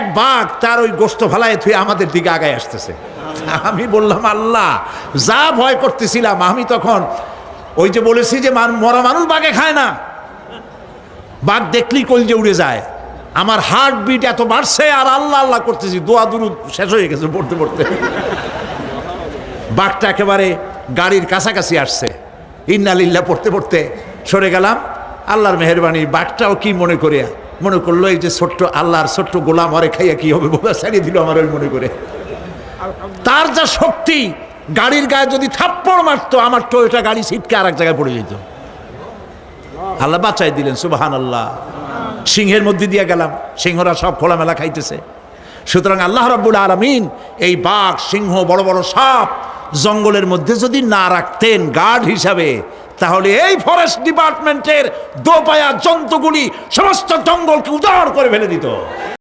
এক বাঘ তার ওই গোস্ত ফালায় থুয়ে আমাদের দিকে আগায় আসতেছে। আমি বললাম, আল্লাহ, যা ভয় করতেছিলাম, আমি তখন ওই যে বলেছি যে মরা মানুষ বাঘে খায় না। বাঘ দেখলেই কলজে উড়ে যায়। আমার হার্ট বিট এত বাড়ছে আর আল্লাহ আল্লাহ করতেছি। দোয়া দুরু শেষ হয়ে গেছে পড়তে পড়তে। বাঘটা একেবারে গাড়ির কাছাকাছি আসছে। ইন্নালিল্লা পড়তে পড়তে সরে গেলাম। আল্লাহর মেহরবানি, বাঘটাও কি মনে করে মনে করল এই যে ছোট্ট আল্লাহর ছোট্ট গোলাম আরে খাইয়া কি হবে বোধা ছাড়িয়ে দিল আমার ওই মনে করে। তার যা শক্তি, গাড়ির গায়ে যদি থাপ্পড় মারতো, আমার টয়োটা গাড়ি ছিটকে আর এক জায়গায় পড়ে যেত। আল্লাহ বাঁচাই দিলেন সুবাহান আল্লাহ সিংহের মধ্যে দিয়ে গেলাম, সিংহরা সব খোলামেলা খাইতেছে। সুতরাং আল্লাহ রাব্বুল আলমিন এই বাঘ, সিংহ, বড় বড় সাপ জঙ্গলের মধ্যে যদি না রাখতেন গার্ড হিসাবে তাহলে এই ফরেস্ট ডিপার্টমেন্টের দোপায়া জন্তুগুলি সমস্ত জঙ্গলকে উদাহরণ করে ফেলে দিত।